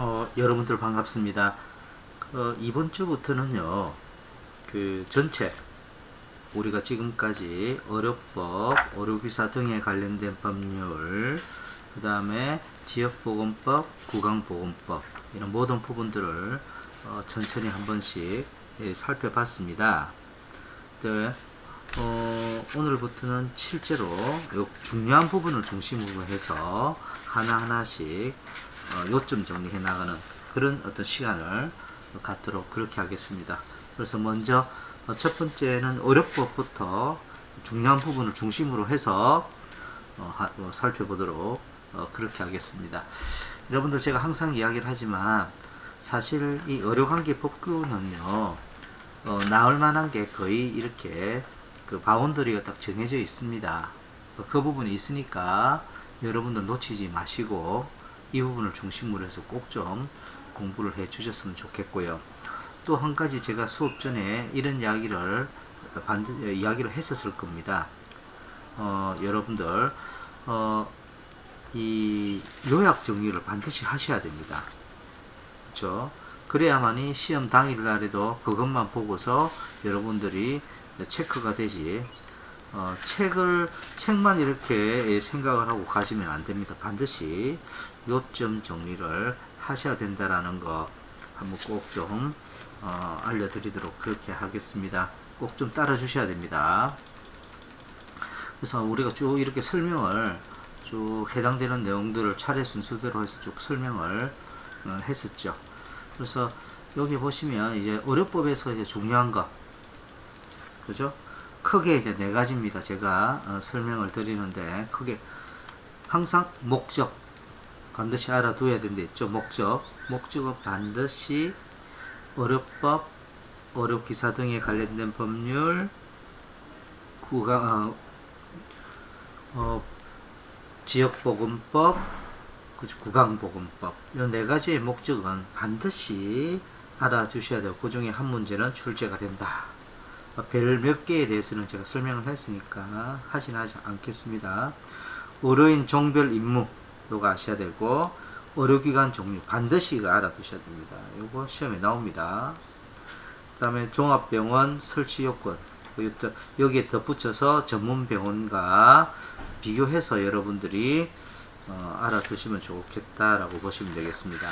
어, 여러분들 반갑습니다. 그, 이번 주부터는요, 그 전체 우리가 지금까지 의료법, 의료기사 등에 관련된 법률, 그 다음에 지역보건법, 구강보건법 이런 모든 부분들을 어, 천천히 한 번씩 예, 살펴봤습니다. 네, 어, 오늘부터는 실제로 요 중요한 부분을 중심으로 해서 하나하나씩 어, 요점 정리해 나가는 그런 어떤 시간을 갖도록 그렇게 하겠습니다. 그래서 먼저 어, 첫 번째는 의료법부터 중요한 부분을 중심으로 해서 어, 하- 어, 살펴보도록 어, 그렇게 하겠습니다. 여러분들 제가 항상 이야기를 하지만 사실 이 의료관계 법규는요 어, 나올 만한 게 거의 이렇게 그 바운더리가 딱 정해져 있습니다. 어, 그 부분이 있으니까 여러분들 놓치지 마시고 이 부분을 중심으로 해서 꼭 좀 공부를 해 주셨으면 좋겠고요. 또 한 가지 제가 수업 전에 이런 이야기를 반드 이야기를 했었을 겁니다. 어, 여러분들 어, 이 요약 정리를 반드시 하셔야 됩니다. 그렇죠? 그래야만이 시험 당일 날에도 그것만 보고서 여러분들이 체크가 되지. 어, 책을 책만 이렇게 생각을 하고 가시면 안 됩니다. 반드시 요점 정리를 하셔야 된다라는 거 한번 꼭좀 어, 알려드리도록 그렇게 하겠습니다. 꼭 좀 따라 주셔야 됩니다. 그래서 우리가 쭉 이렇게 설명을 쭉 해당되는 내용들을 차례 순서대로 해서 쭉 설명을 어, 했었죠. 그래서 여기 보시면 이제 의료법에서 이제 중요한 거, 그죠? 크게 이제 네 가지입니다. 제가 어, 설명을 드리는데 크게 항상 목적 반드시 알아둬야 된다 있죠. 목적 목적은 반드시 의료법, 의료기사 등에 관련된 법률, 구강 어, 어, 지역보건법? 구강보건법 이네 가지의 목적은 반드시 알아주셔야 돼요. 그 중에 한 문제는 출제가 된다. 별 몇 개에 대해서는 제가 설명을 했으니까 하진 하지 않겠습니다. 의료인 종별 임무 요거 아셔야 되고 의료기관 종류 반드시 알아두셔야 됩니다. 요거 시험에 나옵니다. 그 다음에 종합병원 설치 요건 여기에 덧붙여서 전문병원과 비교해서 여러분들이 어, 알아두시면 좋겠다라고 보시면 되겠습니다.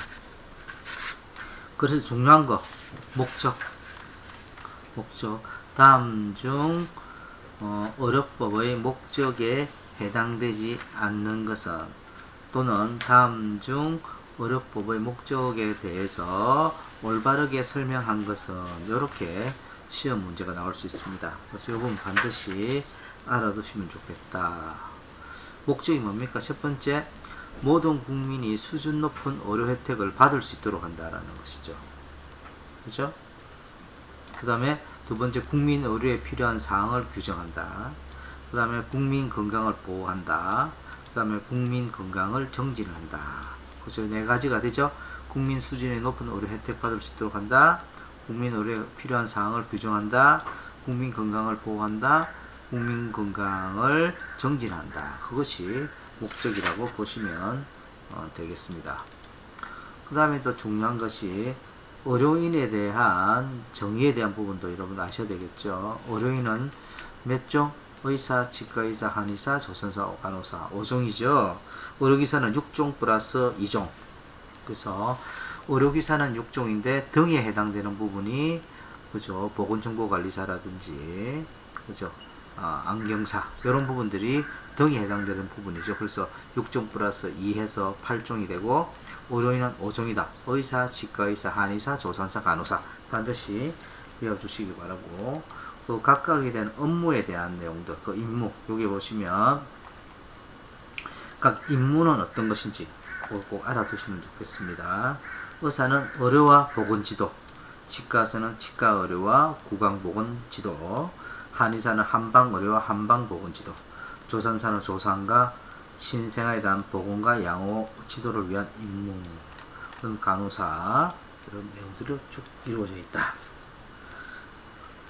그래서 중요한 거 목적 목적 다음 중 어, 의료법의 목적에 해당되지 않는 것은 또는 다음 중 의료법의 목적에 대해서 올바르게 설명한 것은 이렇게 시험 문제가 나올 수 있습니다. 그래서 이 부분 반드시 알아두시면 좋겠다. 목적이 뭡니까? 첫 번째, 모든 국민이 수준 높은 의료 혜택을 받을 수 있도록 한다라는 것이죠. 그죠? 그 다음에 두 번째, 국민 의료에 필요한 사항을 규정한다. 그 다음에 국민 건강을 보호한다. 그 다음에 국민 건강을 정진한다. 그래서 네 가지가 되죠. 국민 수준의 높은 의료 혜택 받을 수 있도록 한다. 국민 의료에 필요한 사항을 규정한다. 국민 건강을 보호한다. 국민 건강을 정진한다. 그것이 목적이라고 보시면 어, 되겠습니다. 그 다음에 또 중요한 것이 의료인에 대한 정의에 대한 부분도 여러분 아셔야 되겠죠. 의료인은 몇 종? 의사, 치과의사, 한의사, 조선사, 간호사 5종이죠. 의료기사는 6종 플러스 2종. 그래서 의료기사는 6종인데 등에 해당되는 부분이 그죠. 보건정보관리사라든지 그죠. 아, 안경사 이런 부분들이 등에 해당되는 부분이죠. 그래서 6종 플러스 2 해서 8종이 되고 의료인은 5종이다. 의사, 치과의사, 한의사, 조산사, 간호사 반드시 외워주시기 바라고 그 각각에 대한 업무에 대한 내용들 그 임무 여기 보시면 각 임무는 어떤 것인지 그걸 꼭 알아두시면 좋겠습니다. 의사는 의료와 보건지도 치과에서는 치과 의료와 구강보건 지도, 한의사는 한방 의료와 한방 보건 지도, 조산사는 조산과 신생아에 대한 보건과 양호 지도를 위한 임무, 그런 간호사 이런 내용들이 쭉 이루어져 있다.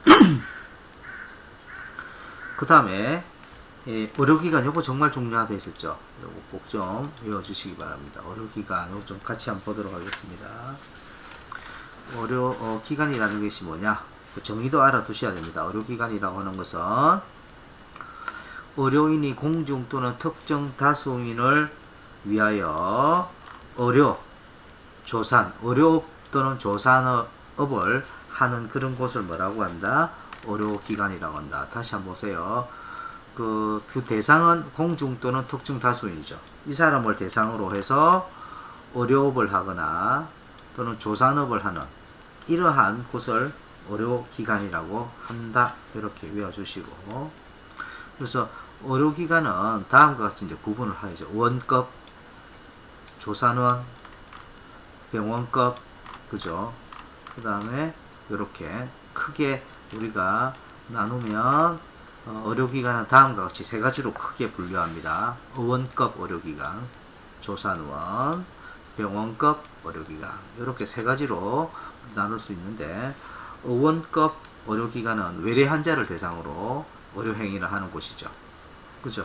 그 다음에 예, 의료기관 요거 정말 중요하다 했었죠. 요거 꼭 좀 외워주시기 바랍니다. 의료기관 요거 좀 같이 한번 보도록 하겠습니다. 의료 어, 기관이라는 것이 뭐냐? 그 정의도 알아두셔야 됩니다. 의료기관이라고 하는 것은 의료인이 공중 또는 특정 다수인을 위하여 의료, 조산, 의료 또는 조산업을 하는 그런 곳을 뭐라고 한다? 의료기관이라고 한다. 다시 한번 보세요. 그, 그 대상은 공중 또는 특정 다수인이죠. 이 사람을 대상으로 해서 의료업을 하거나 또는 조산업을 하는 이러한 곳을 의료기관이라고 한다. 이렇게 외워주시고. 그래서 의료기관은 다음과 같이 이제 구분을 하죠. 원급, 조산원, 병원급, 그죠? 그 다음에 이렇게 크게 우리가 나누면 어, 의료기관은 다음과 같이 세 가지로 크게 분류합니다. 의원급 의료기관, 조산원, 병원급 의료기관 이렇게 세 가지로 나눌 수 있는데 의원급 의료기관은 외래 환자를 대상으로 의료행위를 하는 곳이죠. 그죠?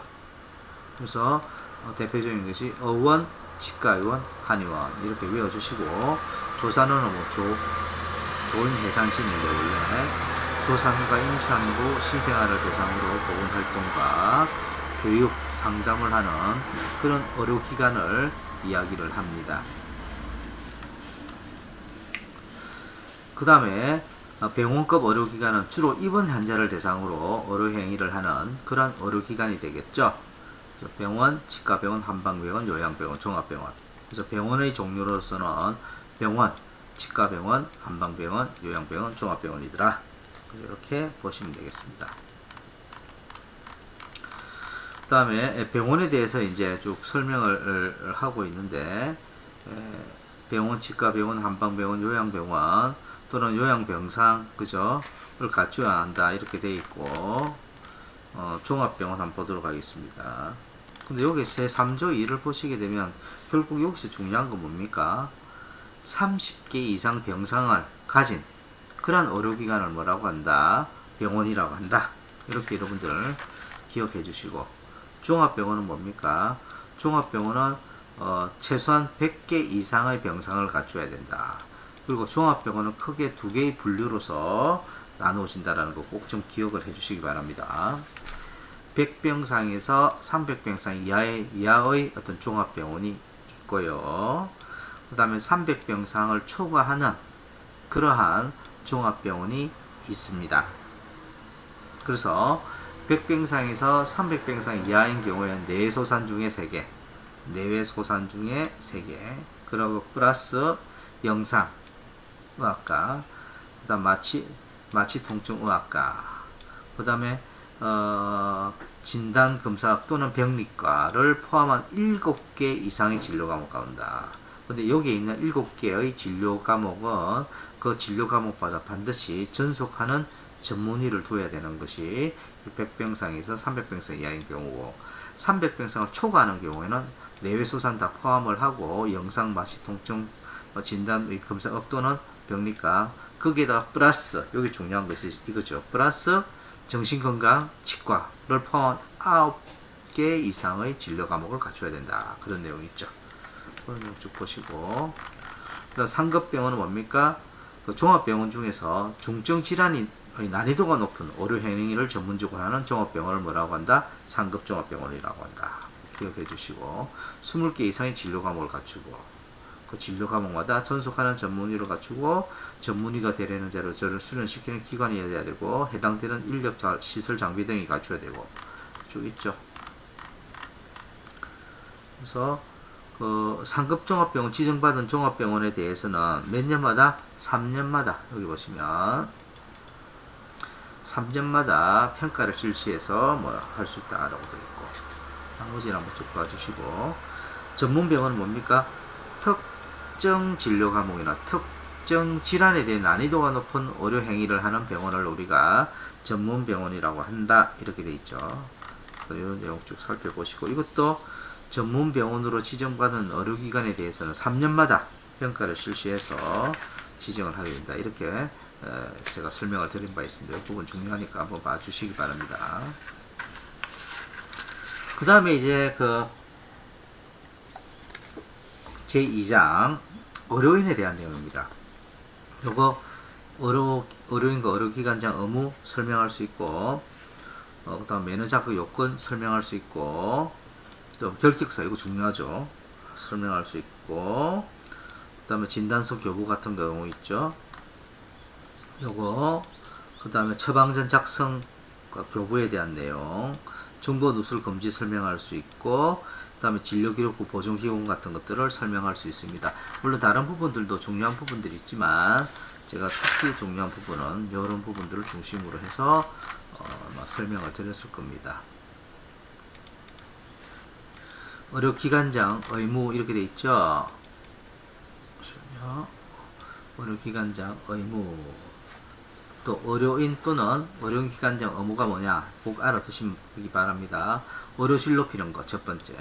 그래서 어, 대표적인 것이 의원, 치과의원, 한의원 이렇게 외워주시고 조산원은 뭐 조, 조인해상신인데 원래 조산과 임산부 신생아를 대상으로 보건활동과 교육 상담을 하는 그런 의료기관을 이야기를 합니다. 그 다음에 병원급 의료기관은 주로 입원 환자를 대상으로 의료행위를 하는 그런 의료기관이 되겠죠. 그래서 병원, 치과병원, 한방병원, 요양병원, 종합병원. 그래서 병원의 종류로서는 병원, 치과병원, 한방병원, 요양병원, 종합병원이더라. 이렇게 보시면 되겠습니다. 그 다음에 병원에 대해서 이제 쭉 설명을 하고 있는데 병원, 치과 병원, 한방병원, 요양병원 또는 요양병상 그죠?를 갖춰야 한다 이렇게 돼 있고 어, 종합병원 한번 보도록 하겠습니다. 근데 여기 제 3조 2를 보시게 되면 결국 여기서 중요한 건 뭡니까? 30개 이상 병상을 가진 그러한 의료기관을 뭐라고 한다? 병원이라고 한다. 이렇게 여러분들 기억해 주시고 종합병원은 뭡니까? 종합병원은 어, 최소한 100개 이상의 병상을 갖춰야 된다. 그리고 종합병원은 크게 두 개의 분류로서 나누어진다라는 거 꼭 좀 기억을 해 주시기 바랍니다. 100병상에서 300병상 이하의, 이하의 어떤 종합병원이 있고요. 그 다음에 300병상을 초과하는 그러한 종합병원이 있습니다. 그래서 100병상에서 300병상 이하인 경우에는 내소산 중에 3개, 내외소산 중에 3개, 그리고 플러스 영상, 의학과, 그 다음 마취, 마취통증의학과, 그 다음에 어, 진단검사 또는 병리과를 포함한 7개 이상의 진료 과목 가운다. 근데 여기에 있는 7개의 진료 과목은 그 진료 과목마다 반드시 전속하는 전문의를 둬야 되는 것이 100병상에서 300병상 이하인 경우고 300병상을 초과하는 경우에는 내외소산 다 포함을 하고 영상 마취 통증 진단 검사 또는 병리과 거기에다가 플러스 여기 중요한 것이 이거죠. 플러스 정신건강 치과를 포함한 9개 이상의 진료 과목을 갖춰야 된다. 그런 내용이 있죠 그런 내용 쭉 보시고 상급병원은 뭡니까 그 종합병원 중에서 중증 질환이 난이도가 높은 의료 행위를 전문적으로 하는 종합병원을 뭐라고 한다? 상급 종합병원이라고 한다. 기억해 주시고 20개 이상의 진료 과목을 갖추고 그 진료 과목마다 전속하는 전문의를 갖추고 전문의가 되려는 대로 저를 수련시키는 기관이어야 되고 해당되는 인력 시설 장비 등이 갖춰야 되고 쭉 있죠. 그래서 그 상급 종합병원 지정받은 종합병원에 대해서는 몇 년마다? 3년마다. 여기 보시면 3년마다 평가를 실시해서 뭐 할 수 있다라고 되어 있고 나머지는 한번 쭉 봐주시고. 전문병원은 뭡니까? 특정 진료 과목이나 특정 질환에 대한 난이도가 높은 의료 행위를 하는 병원을 우리가 전문병원이라고 한다. 이렇게 되어 있죠. 이런 내용 쭉 살펴보시고. 이것도 전문 병원으로 지정받은 의료기관에 대해서는 3년마다 평가를 실시해서 지정을 하게 된다. 이렇게 제가 설명을 드린 바 있습니다. 이 부분 중요하니까 한번 봐주시기 바랍니다. 그 다음에 이제 그 제2장 의료인에 대한 내용입니다. 요거 의료, 의료인과 의료기관장 의무 설명할 수 있고 어, 그 다음 매너 자격 요건 설명할 수 있고 또 결격사 이거 중요하죠. 설명할 수 있고 그 다음에 진단서 교부 같은 경우 있죠. 요거 그 다음에 처방전 작성과 교부에 대한 내용 정보 누설 금지 설명할 수 있고 그 다음에 진료기록부 보존기공 같은 것들을 설명할 수 있습니다. 물론 다른 부분들도 중요한 부분들이 있지만 제가 특히 중요한 부분은 이런 부분들을 중심으로 해서 어, 설명을 드렸을 겁니다. 의료기관장 의무 이렇게 돼 있죠. 잠시만요. 의료기관장 의무 또 의료인 또는 의료기관장 의무가 뭐냐 꼭 알아두시기 바랍니다. 의료진로 필요한 거첫 번째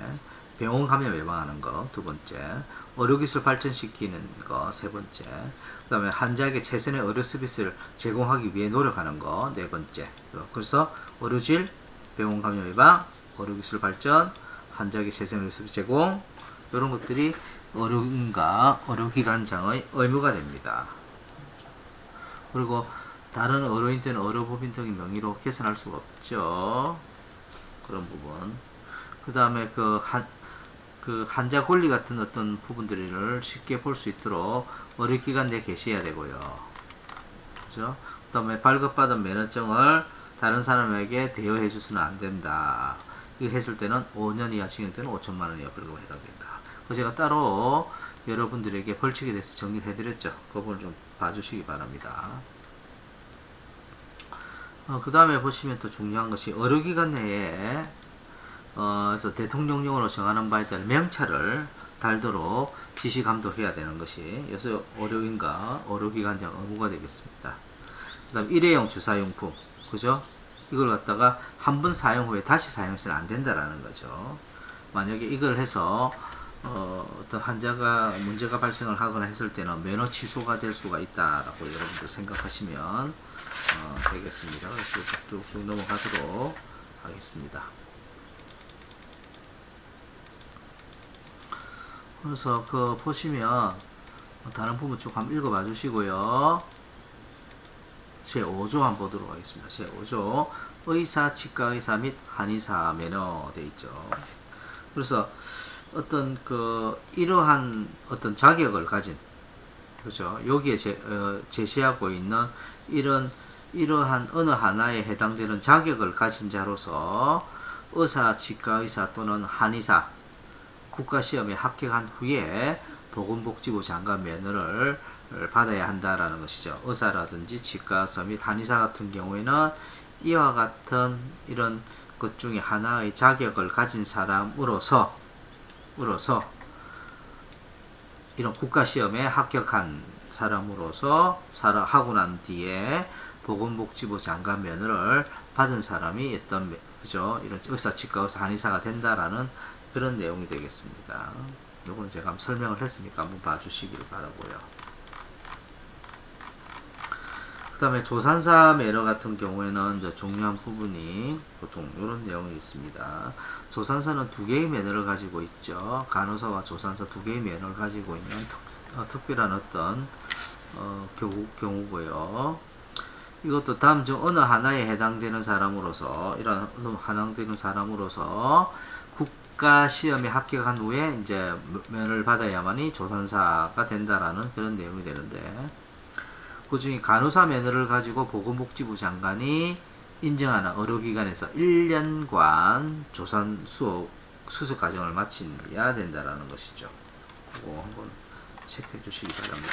병원 감염 예방하는 거두 번째 의료기술 발전시키는 거세 번째 그 다음에 환자에게 최선의 의료 서비스를 제공하기 위해 노력하는 거네 번째 그래서 의료질 병원 감염 예방 의료기술 발전 최선의 의료 서비스 제공 이런 것들이 의료인과 의료기관장의 의무가 됩니다. 그리고 다른 의료인 때는 의료법인 등의 명의로 개선할 수가 없죠. 그런 부분. 그 다음에 그 한, 그 환자 권리 같은 어떤 부분들을 쉽게 볼 수 있도록 의료기관 내에 계셔야 되고요. 그죠? 그 다음에 발급받은 면허증을 다른 사람에게 대여해 주서는 안 된다. 이거 했을 때는 5년 이하 징역 때는 5천만 원 이하 벌금에 해당된다. 그 제가 따로 여러분들에게 벌칙에 대해서 정리를 해드렸죠. 그 부분을 좀 봐주시기 바랍니다. 어, 그 다음에 보시면 또 중요한 것이 의료기관 내에 어, 대통령령으로 정하는 바에 따른 명찰을 달도록 지시 감독해야 되는 것이 여기서 의료인과 의료기관장 의무가 되겠습니다. 그 다음 일회용 주사용품 그죠? 이걸 갖다가 한 번 사용 후에 다시 사용해서는 안 된다라는 거죠. 만약에 이걸 해서 어, 어떤 환자가 문제가 발생을 하거나 했을 때는 면허 취소가 될 수가 있다라고 여러분들 생각하시면 어, 되겠습니다. 그래서 쭉쭉 넘어가도록 하겠습니다. 그래서 그 보시면 다른 부분 쭉 한번 읽어봐 주시고요. 제 5조 한번 보도록 하겠습니다. 제 5조 의사, 치과의사 및 한의사 매너 돼 있죠. 그래서 어떤 그 이러한 어떤 자격을 가진 그죠 여기에 제, 어, 제시하고 있는 이런 이러한 어느 하나에 해당되는 자격을 가진 자로서 의사, 치과의사 또는 한의사 국가시험에 합격한 후에 보건복지부 장관 면허를 받아야 한다라는 것이죠. 의사라든지 치과의사 및 한의사 같은 경우에는 이와 같은 이런 것 중에 하나의 자격을 가진 사람으로서 으로서 이런 국가 시험에 합격한 사람으로서 하고 난 뒤에 보건복지부 장관 면허를 받은 사람이 어떤 그죠 이런 의사 치과 의사 한의사가 된다라는 그런 내용이 되겠습니다. 요건 제가 설명을 했으니까 한번 봐주시길 바라고요. 그 다음에 조산사 매너 같은 경우에는 중요한 부분이 보통 이런 내용이 있습니다. 조산사는 두 개의 매너를 가지고 있죠. 간호사와 조산사 두 개의 매너를 가지고 있는 특, 어, 특별한 어떤 어, 경우, 경우고요. 이것도 다음 중 어느 하나에 해당되는 사람으로서 이런 해당되는 사람으로서 국가 시험에 합격한 후에 이제 면을 받아야만이 조산사가 된다라는 그런 내용이 되는데 그 중에 간호사 면허를 가지고 보건복지부 장관이 인정하는 의료기관에서 1년간 조산 수업, 수습 과정을 마쳐야 된다라는 것이죠. 그거 한번 체크해 주시기 바랍니다.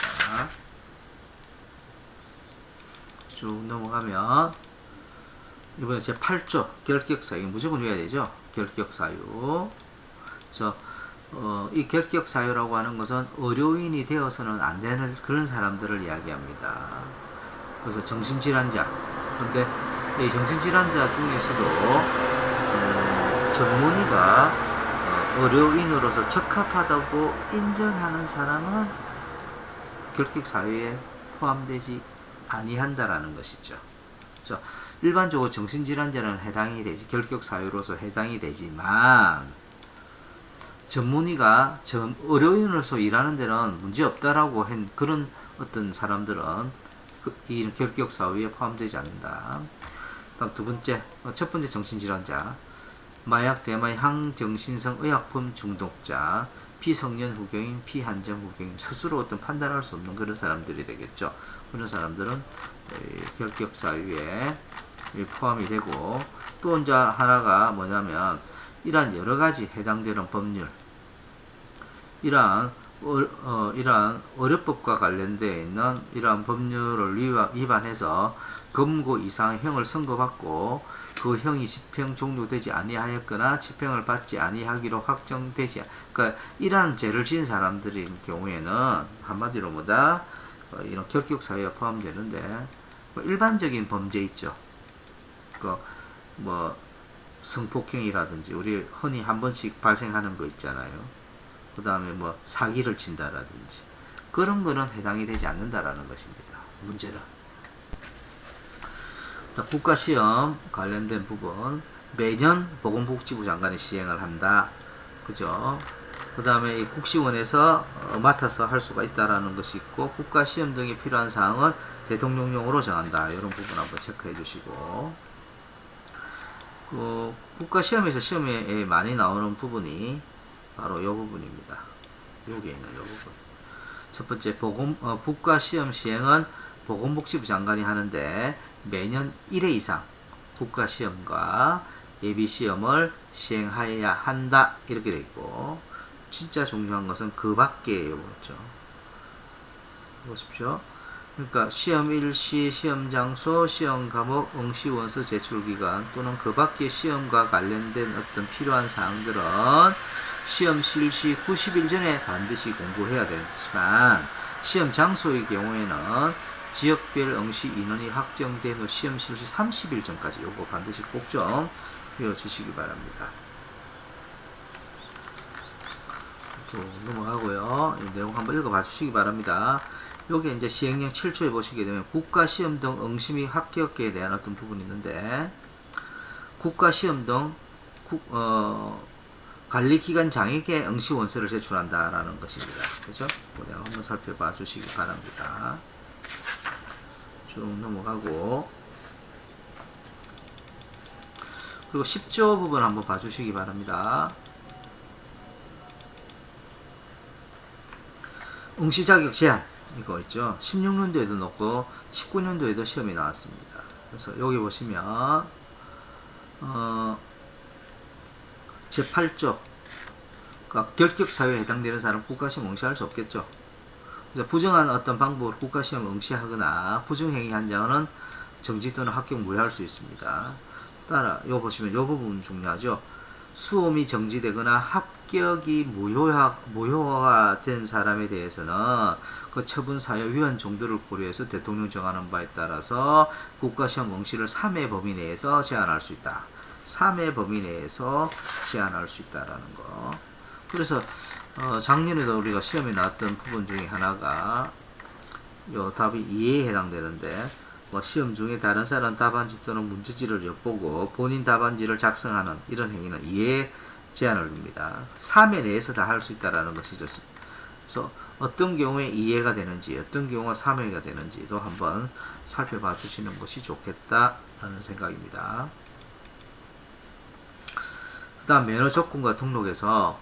쭉 넘어가면 이번에 제 8조 결격사유 무조건 외워야 되죠. 결격사유. 그래서 어, 이 결격 사유라고 하는 것은 의료인이 되어서는 안 되는 그런 사람들을 이야기합니다. 그래서 정신질환자. 근데 이 정신질환자 중에서도 음, 전문의가 어, 의료인으로서 적합하다고 인정하는 사람은 결격 사유에 포함되지 아니한다라는 것이죠. 그래서 일반적으로 정신질환자는 해당이 되지 결격 사유로서 해당이 되지만 전문의가 전 의료인으로서 일하는 데는 문제 없다라고 한 그런 어떤 사람들은 그, 이 결격 사유에 포함되지 않는다. 다음 두 번째, 어, 첫 번째 정신질환자, 마약, 대마, 항정신성 의약품 중독자, 피성년 후경인, 피한정 후경인, 스스로 어떤 판단할 수 없는 그런 사람들이 되겠죠. 그런 사람들은 에, 결격 사유에 에, 포함이 되고 또 이제 하나가 뭐냐면 이러한 여러 가지 해당되는 법률, 이러한 어, 어, 이러한 의료법과 관련되어 있는 이러한 법률을 위반- 위반해서 검고 이상 형을 선고받고 그 형이 집행 종료되지 아니하였거나 집행을 받지 아니하기로 확정되지 그러니까 이러한 죄를 지은 사람들의 경우에는 한마디로 뭐다? 어, 이런 결격 사유에 포함되는데 뭐 일반적인 범죄 있죠. 그뭐 성폭행이라든지 우리 흔히 한 번씩 발생하는 거 있잖아요 그 다음에 뭐 사기를 친다라든지 그런 거는 해당이 되지 않는다라는 것입니다. 문제는 자, 국가시험 관련된 부분 매년 보건복지부 장관이 시행을 한다. 그죠? 그 다음에 이 국시원에서 어, 맡아서 할 수가 있다라는 것이 있고 국가시험 등에 필요한 사항은 대통령령으로 정한다. 이런 부분 한번 체크해 주시고 그 국가 시험에서 시험에 많이 나오는 부분이 바로 이 부분입니다. 여기에 있는 이 부분. 첫 번째 보건 어, 국가 시험 시행은 보건복지부 장관이 하는데 매년 1회 이상 국가 시험과 예비 시험을 시행하여야 한다 이렇게 돼 있고 진짜 중요한 것은 그 밖에요 그렇죠. 보십시오. 그러니까 시험 일시, 시험 장소, 시험 과목, 응시 원서 제출 기간 또는 그 밖의 시험과 관련된 어떤 필요한 사항들은 시험 실시 90일 전에 반드시 공부해야 되지만 시험 장소의 경우에는 지역별 응시 인원이 확정된 후 시험 실시 30일 전까지 요거 반드시 꼭 좀 외워주시기 바랍니다. 쭉 넘어가고요. 이 내용 한번 읽어봐 주시기 바랍니다. 요게 이제 시행령 7조에 보시게 되면 국가시험 등 응시 및 합격에 대한 어떤 부분이 있는데 국가시험 등 국, 어, 관리기관 장에게 응시 원서를 제출한다라는 것입니다. 그죠? 그 내용 한번 살펴봐 주시기 바랍니다. 쭉 넘어가고 그리고 10조 부분 한번 봐주시기 바랍니다. 응시 자격 제한 이거 있죠. 16년도에도 넣고 19년도에도 시험이 나왔습니다. 그래서 여기 보시면 어, 제8조 그러니까 결격 사유에 해당되는 사람 국가시험 응시할 수 없겠죠. 부정한 어떤 방법으로 국가시험 응시하거나 부정행위 한 장은 정지 또는 합격 무효할 수 있습니다. 따라 요 보시면 요 부분 중요하죠. 수험이 정지되거나 합격이 무효화, 무효화된 사람에 대해서는 그 처분 사유 위반 정도를 고려해서 대통령 정하는 바에 따라서 국가시험 응시를 3회 범위 내에서 제한할 수 있다. 3회 범위 내에서 제한할 수 있다라는 거. 그래서 어, 작년에도 우리가 시험에 나왔던 부분 중에 하나가 요 답이 2에 해당되는데 뭐 시험 중에 다른 사람 답안지 또는 문제지를 엿보고 본인 답안지를 작성하는 이런 행위는 2에 제한을 둡니다. 3회 내에서 다 할 수 있다라는 것이죠. 그래서 어떤 경우에 2회가 되는지 어떤 경우가 3회가 되는지도 한번 살펴봐 주시는 것이 좋겠다라는 생각입니다. 그 다음 면허 조건과 등록에서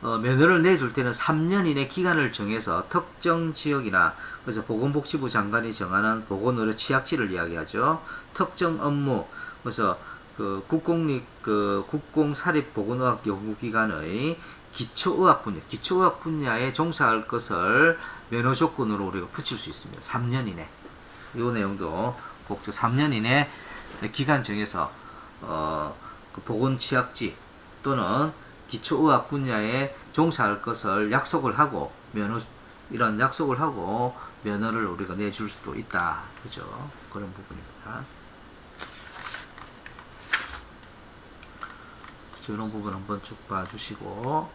어, 면허를 내줄 때는 3년 이내 기간을 정해서 특정 지역이나 그래서 보건복지부 장관이 정하는 보건의료 취약지를 이야기하죠. 특정 업무 그래서 그 국공립 그 국공사립 보건의학 연구기관의 기초의학 분야, 기초의학 분야에 종사할 것을 면허 조건으로 우리가 붙일 수 있습니다. 3년 이내. 이 내용도 꼭 3년 이내 기간 정해서 어, 그 보건 취약지 또는 기초의학 분야에 종사할 것을 약속을 하고 면허 이런 약속을 하고 면허를 우리가 내줄 수도 있다. 그죠? 그런 부분입니다. 그죠? 이런 부분 한번 쭉 봐주시고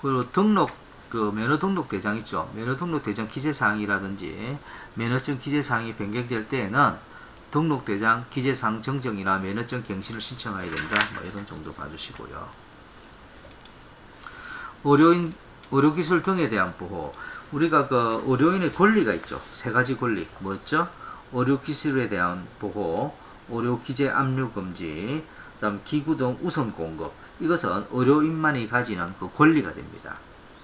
그리고 등록 그 면허 등록 대장 있죠. 면허 등록 대장 기재 사항이라든지 면허증 기재 사항이 변경될 때에는 등록 대장 기재 사항 정정이나 면허증 갱신을 신청해야 된다. 뭐 이런 정도 봐주시고요. 의료인 의료기술 등에 대한 보호. 우리가 그 의료인의 권리가 있죠. 세 가지 권리. 뭐였죠? 의료기술에 대한 보호, 의료기재 압류 금지, 그 다음 기구 등 우선 공급. 이것은 의료인만이 가지는 그 권리가 됩니다.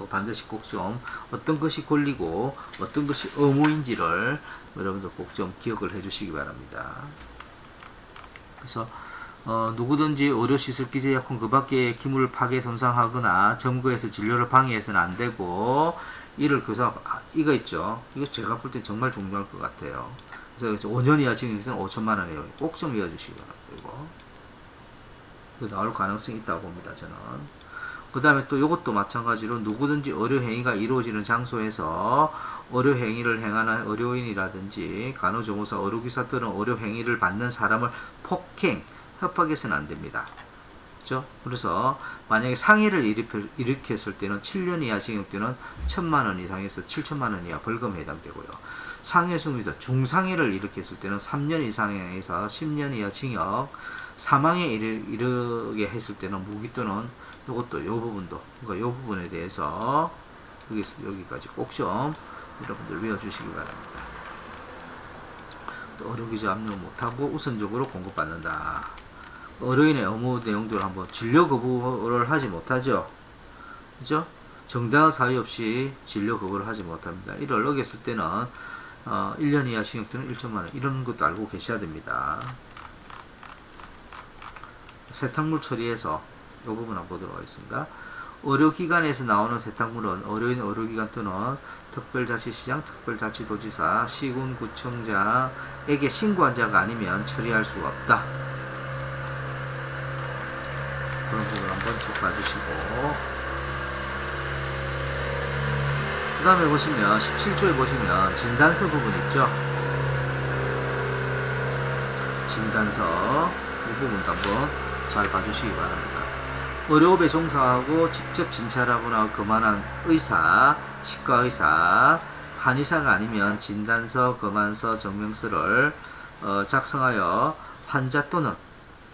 그 반드시 꼭 좀 어떤 것이 권리고 어떤 것이 의무인지를 여러분들 꼭 좀 기억을 해주시기 바랍니다. 그래서 어, 누구든지 의료시설 기재 약품 그 밖에 기물 파괴 손상하거나 점거해서 진료를 방해해서는 안 되고 이를 교사 아, 이거 있죠. 이거 제가 볼 때 정말 중요할 것 같아요. 그래서 5년 이하 징역에서는 5천만 원이에요. 꼭 좀 이어주시기 바랍니다. 이거 나올 가능성이 있다고 봅니다. 저는. 그 다음에 또 이것도 마찬가지로 누구든지 의료행위가 이루어지는 장소에서 의료행위를 행하는 의료인이라든지 간호조무사, 의료기사 또는 의료행위를 받는 사람을 폭행, 협박해서는 안 됩니다. 그죠? 그래서 만약에 상해를 일으켰을 때는 7년 이하 징역 또는 1천만 원 이상에서 7천만 원 이하 벌금에 해당되고요. 상해 중에서 중상해를 일으켰을 때는 3년 이상에서 10년 이하 징역, 사망에 이르, 이르게 했을 때는 무기 또는 이것도 요 부분도 그러니까 요 부분에 대해서 여기서 여기까지 꼭 좀 여러분들 외워주시기 바랍니다. 또 의료기조 압류 못하고 우선적으로 공급받는다. 의료인의 업무 내용들을 한번 진료 거부를 하지 못하죠. 그죠? 정당한 사유 없이 진료 거부를 하지 못합니다. 이를 어겼을 때는 어, 1년 이하 징역 또는 1천만 원 이런 것도 알고 계셔야 됩니다. 세탁물 처리해서 이 부분 한번 보도록 하겠습니다. 의료기관에서 나오는 세탁물은 의료인 의료기관 또는 특별자치시장, 특별자치도지사, 시군구청장에게 신고한 자가 아니면 처리할 수가 없다. 그런 부분 한번 쭉 봐주시고 그 다음에 보시면 17조에 보시면 진단서 부분 있죠 진단서 이 부분도 한번 잘 봐주시기 바랍니다 의료업에 종사하고 직접 진찰하거나 그만한 의사, 치과 의사, 한의사가 아니면 진단서, 검안서, 증명서를 어, 작성하여 환자 또는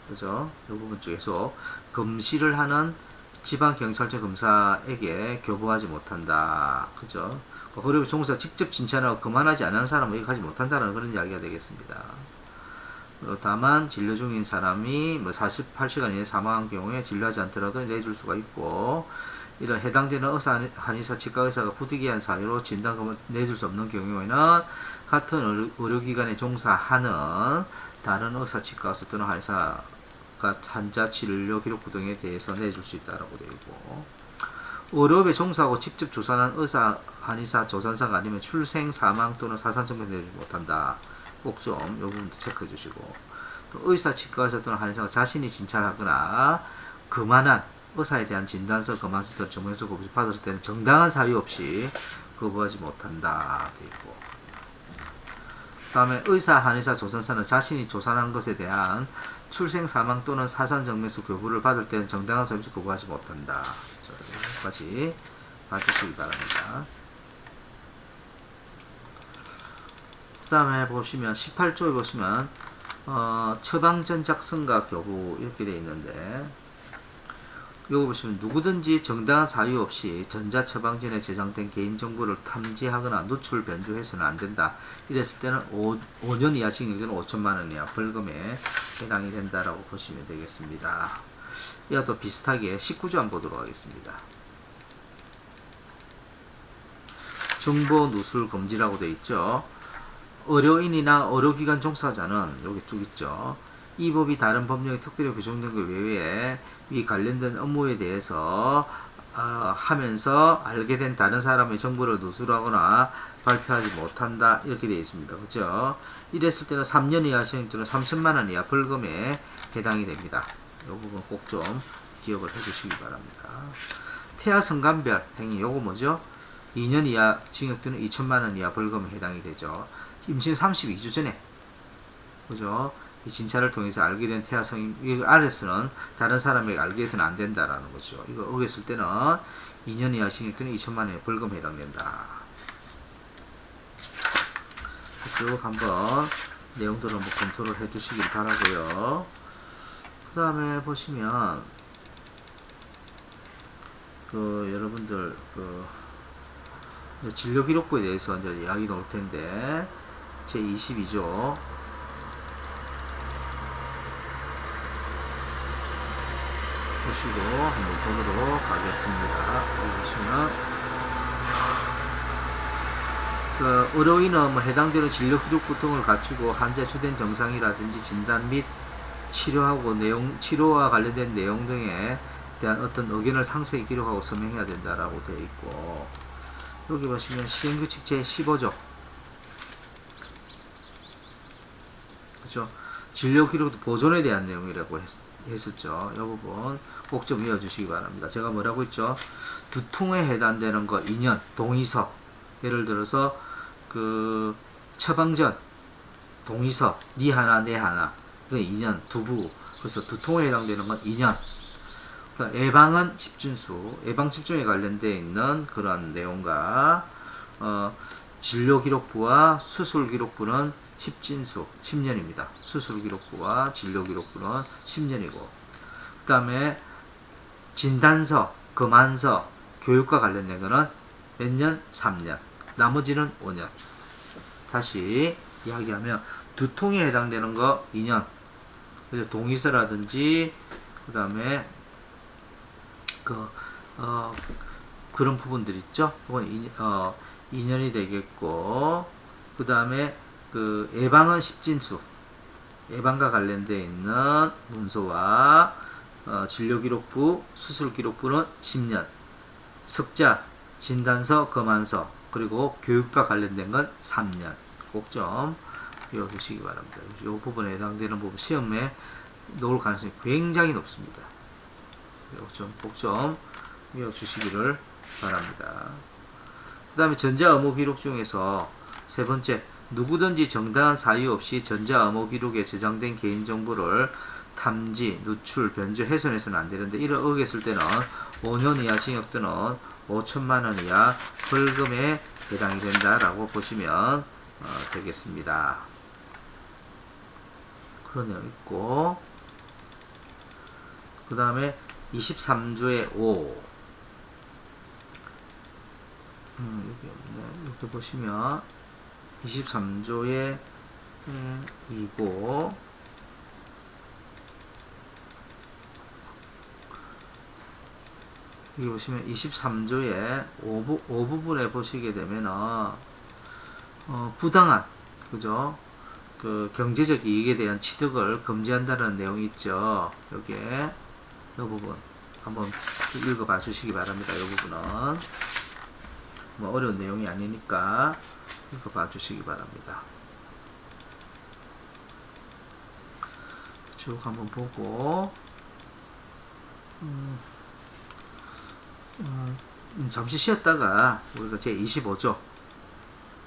그죠? 이 부분 쪽에서 검시를 하는 지방 경찰청 검사에게 교부하지 못한다. 그죠? 의료업에 종사 직접 진찰하고 그만하지 않은 사람은 하지 못한다는 그런 이야기가 되겠습니다. 어, 다만 진료 중인 사람이 뭐 48시간 이내 사망한 경우에 진료하지 않더라도 내줄 수가 있고 이런 해당되는 의사, 한의사, 치과의사가 부득이한 사유로 진단금을 내줄 수 없는 경우에는 같은 의료기관에 종사하는 다른 의사, 치과의사 또는 한의사가 환자 진료 기록부 등에 대해서 내줄 수 있다고 되어 있고 의료업에 종사하고 직접 조사하는 의사, 한의사, 조산사가 아니면 출생, 사망 또는 사산 증명 내지 못한다. 꼭 좀 이 부분도 체크해 주시고 또 의사, 또는 한의사가 자신이 진찰하거나 그만한 의사에 대한 진단서, 검안서 등 증명서 거부를 받았을 때는 정당한 사유 없이 거부하지 못한다 돼 있고 다음에 의사, 한의사, 조선사는 자신이 조산한 것에 대한 출생, 사망 또는 사산 증명서 교부를 받을 때는 정당한 사유 없이 거부하지 못한다. 여기까지 봐주시기 바랍니다. 그 다음에 보시면 18조에 보시면 어, 처방전 작성과 교부 이렇게 되어 있는데 여기 보시면 누구든지 정당한 사유 없이 전자처방전에 저장된 개인정보를 탐지하거나 누출 변조해서는 안 된다. 이랬을 때는 5, 5년 이하 징역은 5천만 원 이하 벌금에 해당이 된다라고 보시면 되겠습니다. 이와 또 비슷하게 19조 한번 보도록 하겠습니다. 정보 누출 금지라고 되어 있죠. 의료인이나 의료기관 종사자는 여기 쭉 있죠. 이 법이 다른 법령에 특별히 규정된 것 외에 이 관련된 업무에 대해서 어, 하면서 알게 된 다른 사람의 정보를 누설하거나 발표하지 못한다 이렇게 되어 있습니다. 그죠? 이랬을 때는 3년 이하 시행 또는 30만 원 이하 벌금에 해당이 됩니다. 이 부분 꼭 좀 기억을 해주시기 바랍니다. 폐하 성간별 행위 요거 뭐죠? 2년 이하 징역 또는 2천만 원 이하 벌금에 해당이 되죠. 임신 32주 전에 그죠? 이 진찰을 통해서 알게 된 태아성인 이 아래서는 다른 사람에게 알게 해서는 안 된다라는 거죠. 이거 어겼을 때는 2년 이하 징역 또는 2천만 원의 벌금 해당된다. 쭉 한번 내용들을 한번 검토를 해 주시길 바라고요. 그 다음에 보시면 그 여러분들 그 진료 기록부에 대해서 이제 이야기 나올 텐데 제 22조 보시고 한번 보도록 하겠습니다. 여기 보시면. 그 의료인은 뭐 해당되는 진료 기록부 등을 갖추고 환자 주된 증상이라든지 진단 및 치료하고 내용 치료와 관련된 내용 등에 대한 어떤 의견을 상세히 기록하고 서명해야 된다라고 되어 있고 여기 보시면 시행규칙 제 15조 그죠? 진료 기록 보존에 대한 내용이라고 했, 했었죠. 이 부분 꼭 좀 이어주시기 바랍니다. 제가 뭐라고 했죠? 두통에 해당되는 거 2년 동의서. 예를 들어서 그 처방전 동의서 니 하나 내 하나. 그 2년 두부. 그래서 두통에 해당되는 건 2년 그러니까 예방은 집중수. 예방 집중에 관련되어 있는 그런 내용과 어, 진료 기록부와 수술 기록부는 10진수 10년입니다 수술 기록부와 진료 기록부는 10년이고 그 다음에 진단서 검안서 교육과 관련된 거는 몇 년? 3년 나머지는 5년. 다시 이야기하면 두통에 해당되는 거 2년. 그래서 동의서라든지 그 다음에 그 어, 그런 부분들 있죠. 그건 2, 어, 2년이 되겠고 그 다음에 그 예방은 10진수. 예방과 관련되어 있는 문서와 어, 진료기록부, 수술기록부는 10년. 석자, 진단서, 검안서, 그리고 교육과 관련된 건 3년. 꼭 좀 외워두시기 바랍니다. 이 부분에 해당되는 부분 시험에 놓을 가능성이 굉장히 높습니다. 좀꼭좀 외워주시기를 바랍니다. 그 다음에 전자 의무 기록 중에서 세 번째, 누구든지 정당한 사유 없이 전자 의무 기록에 저장된 개인정보를 탐지, 누출, 변조, 훼손해서는 안 되는데 이를 어겼을 때는 5년 이하 징역 또는 5천만 원 이하 벌금에 해당이 된다라고 보시면 어, 되겠습니다. 그런 내용 있고 그 다음에 23조의 5 음, 여기 없네. 이렇게 보시면 23조의 2고. 여기 보시면 23조의 5부, 5부분에 보시게 되면은 어, 부당한 그죠? 그 경제적 이익에 대한 취득을 금지한다는 내용이 있죠. 여기에 이 부분 한번 읽어봐 주시기 바랍니다 이 부분은 뭐 어려운 내용이 아니니까 읽어봐 주시기 바랍니다 쭉 한번 보고 음. 어, 음, 잠시 쉬었다가 우리가 제 25조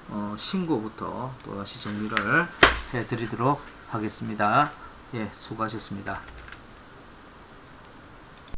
어, 신고부터 또다시 정리를 해드리도록 하겠습니다. 예, 수고하셨습니다.